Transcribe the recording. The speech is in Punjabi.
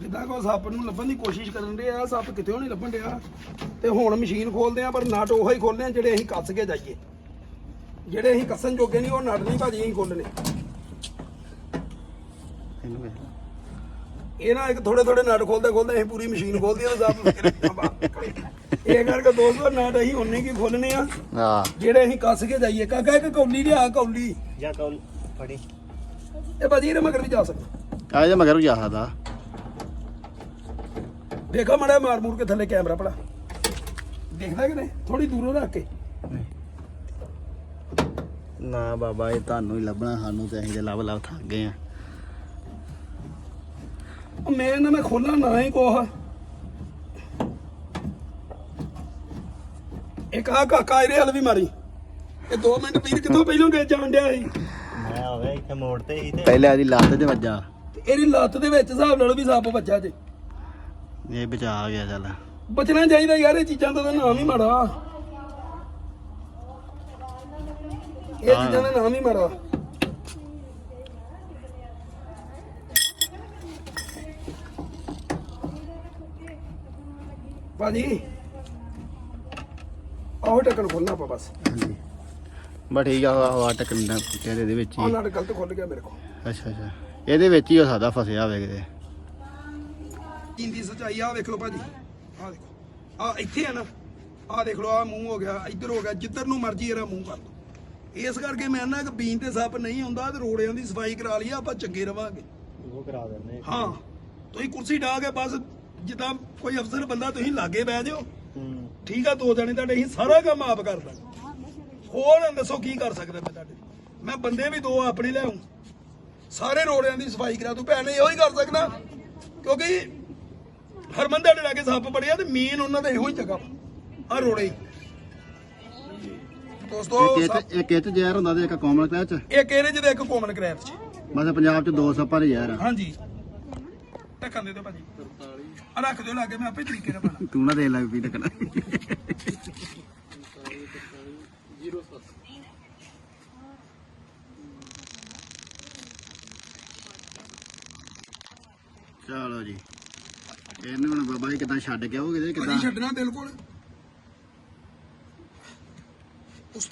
ਜਿੱਦਾਂ ਕੋ ਸੱਪ ਨੂੰ ਲੱਭਣ ਦੀ ਕੋਸ਼ਿਸ਼ ਕਰਨ ਦੇ ਆ ਸੱਪ ਕਿਤੇ ਨਹੀਂ ਲੱਭਣ ਡਿਆ। ਤੇ ਹੁਣ ਮਸ਼ੀਨ ਖੋਲਦੇ ਆ ਪਰ ਨਟ ਉਹੀ ਖੋਲਦੇ ਆ ਜਿਹੜੇ ਅਸੀਂ ਕੱਸ ਕੇ ਜਾਈਏ। ਜਿਹੜੇ ਅਸੀਂ ਕੱਸਣ ਜੋਗੇ ਨਹੀਂ ਉਹ ਨਟ ਨਹੀਂ ਭਾਜੀ ਅਸੀਂ ਖੋਲਣੇ ਇਹਨੂੰ ਵੇਖ ਇਹ ਨਾ ਇੱਕ ਥੋੜੇ ਥੋੜੇ ਨਟ ਖੋਲਦੇ ਖੋਲਦੇ ਅਸੀਂ ਪੂਰੀ ਮਸ਼ੀਨ ਖੋਲਦੀ ਆ ਸੱਪ ਇਹ ਕਰਕੇ ਦੋਸਤੋ ਨਟ ਅਸੀਂ ਉਹਨੇ ਕੀ ਖੋਲਣੇ ਆ। ਆ ਜਿਹੜੇ ਅਸੀਂ ਕੱਸ ਕੇ ਜਾਈਏ। ਕਾਕਾ ਇੱਕ ਕੌਲੀ ਲਿਆ ਕੌਲੀ। ਜਾਂ ਕੌਲ ਫੜੀ। ਇਹ ਭਾਜੀ ਇਹਦੇ ਮਗਰ ਵੀ ਜਾ ਸਕਦਾ। ਆ ਜੇ ਮਗਰ ਵੀ ਜਾ ਸਕਦਾ। ਦੇਖੋ ਮੜਾ ਮਾਰ ਮੂਰ ਕੇ ਥੱਲੇ ਕੈਮਰਾ ਭਲਾ। ਦੇਖਦਾ ਕਿ ਨਹੀਂ? ਥੋੜੀ ਦੂਰੋਂ ਰੱਖ ਕੇ ਨਾ ਬਾਬਾ ਇਹ ਤੁਹਾਨੂੰ ਹੀ ਲੱਭਣਾ ਸਾਨੂੰ ਤੇ ਅਸੀਂ ਤੇ ਲੱਭ ਲੱਭ ਥੱਕ ਗਏ ਆ। ਉਹ ਮੈਂ ਨਾ ਮੈਂ ਖੋਲਾਂ ਨਾ ਹੀ ਕੋਹ ਇੱਕ ਆ ਕਾਕਾ ਇਹਦੇ ਹਲ ਵੀ ਮਾਰੀ। ਇਹ 2 ਮਿੰਟ ਵੀਰ ਕਿੱਥੋਂ ਪਹਿਲੋਂ ਗਏ ਜਾਣ ਡਿਆ ਸੀ? ਮੈਂ ਹੋਵੇ ਇੱਥੇ ਮੋੜ ਤੇ ਹੀ ਤੇ ਪਹਿਲੇ ਆਦੀ ਲੱਤ ਤੇ ਵੱਜਾ। ਤੇ ਇਹਦੀ ਲੱਤ ਦੇ ਵਿੱਚ ਹਿਸਾਬ ਨਾਲ ਵੀ ਸੱਪ ਬੱਚਾ ਜੇ। ਇਹ ਬਚਾ ਆ ਗਿਆ ਚੱਲ। ਬਚਣਾ ਚਾਹੀਦਾ ਯਾਰ ਇਹ ਚੀਜ਼ਾਂ ਦਾ ਤਾਂ ਨਾਮ ਹੀ ਮਾੜਾ। ਇਹ ਚੀਜ਼ਾਂ ਦਾ ਨਾਮ ਹੀ ਮਾੜਾ। ਭਾਜੀ ਆਹ ਟੱਕਣ ਖੋਲਣਾ ਆਪਾਂ ਬਸ। ਹਾਂਜੀ। ਬਸ ਠੀਕ ਆ ਹਵਾ ਟੱਕਣ ਦਾ ਤੇਰੇ ਦੇ ਵਿੱਚ ਆਹ ਹੀ ਨਾਟ ਗਲਤ ਖੁੱਲ ਗਿਆ ਮੇਰੇ ਕੋਲ। ਅੱਛਾ ਅੱਛਾ। ਇਹਦੇ ਵਿੱਚ ਹੀ ਹੋ ਸਕਦਾ ਫਸਿਆ ਹੋਵੇ ਕਿਤੇ। ਜਿੰਦੀ ਸਚਾਈ ਆ ਵੇਖ ਲਓ ਭਾਜੀ। ਆ ਦੇਖੋ। ਆ ਇੱਥੇ ਆ ਨਾ ਆ ਦੇਖ ਲਓ ਆ ਮੂੰਹ ਹੋ ਗਿਆ ਇੱਧਰ ਹੋ ਗਿਆ ਜਿੱਧਰ ਨੂੰ ਮਰਜ਼ੀ ਇਹਦਾ ਮੂੰਹ ਕਰ ਦੋ ਇਸ ਕਰਕੇ ਮੈਂ ਨਾ ਕਿ ਬੀਨ ਤੇ ਸੱਪ ਨਹੀਂ ਹੁੰਦਾ ਤੇ ਰੋੜਿਆਂ ਦੀ ਸਫ਼ਾਈ ਕਰਾ ਲਈ ਆਪਾਂ ਚੰਗੇ ਰਵਾਂਗੇ। ਉਹ ਕਰਾ ਦਿੰਦੇ ਹਾਂ ਤੁਸੀਂ ਕੁਰਸੀ ਢਾ ਕੇ ਬਸ ਜਿੱਦਾਂ ਕੋਈ ਅਫਸਰ ਬੰਦਾ ਤੁਸੀਂ ਲਾਗੇ ਬਹਿ ਜਾਓ। ਠੀਕ ਆ ਦੋ ਜਣੇ ਤੁਹਾਡੇ ਅਸੀਂ ਸਾਰਾ ਕੰਮ ਆਪ ਕਰਦਾ ਹੋਰ ਦੱਸੋ ਕੀ ਕਰ ਸਕਦਾ ਮੈਂ ਤੁਹਾਡੇ ਮੈਂ ਬੰਦੇ ਵੀ ਦੋ ਆਪਣੇ ਲਿਆਉਂ ਸਾਰੇ ਰੋੜਿਆਂ ਦੀ ਸਫ਼ਾਈ ਕਰਾ ਤੂੰ ਭੈਣ ਇਹੋ ਹੀ ਕਰ ਸਕਦਾ। ਕਿਉਂਕਿ ਹਰਮੰਦਰ ਦੇ ਲਾਗੇ ਸੱਪ ਬੜਿਆ ਤੇ ਮੇਨ ਉਹਨਾਂ ਦਾ ਇਹੋ ਹੀ ਜਗ੍ਹਾ ਆ ਰੋੜੇ ਹੀ। ਦੋਸਤੋ ਇੱਕ ਇਹ ਸੱਪ- ਚ ਇੱਕ ਇਹ ਚ ਜ਼ਹਿਰ ਹੁੰਦਾ ਤੇ ਇੱਕ ਕੋਮਲ ਕਲਚ ਇਹ ਕਿਹੜੇ ਜਿਹਦੇ ਇੱਕ ਕਾਮਨ ਕ੍ਰੈਪ ਚ। ਬਸ ਪੰਜਾਬ ਚ ਦੋ ਸੱਪਾਂ ਦੇ ਜ਼ਹਿਰ ਆ। ਹਾਂਜੀ। ਟੱਕਣ ਦੇ ਦਿਓ ਭਾਜੀ। ਆ ਰੱਖ ਦਿਓ ਲਾਗੇ ਮੈਂ ਆਪੇ ਤਰੀਕੇ ਨਾਲ ਪਾਣਾ ਤੂੰ ਨਾ ਦੇ ਲੱਗ ਪੀ ਟੱਕਣਾ ਚਲੋ ਜੀ। ਇਹਨੂੰ ਹੁਣ ਬਾਬਾ ਜੀ ਕਿਦਾਂ ਛੱਡ ਕੇ ਆਓਗੇ ਕਿਦਾਂ? ਛੱਡਣਾ ਬਿਲਕੁਲ। ਉਸ ਤੋਂ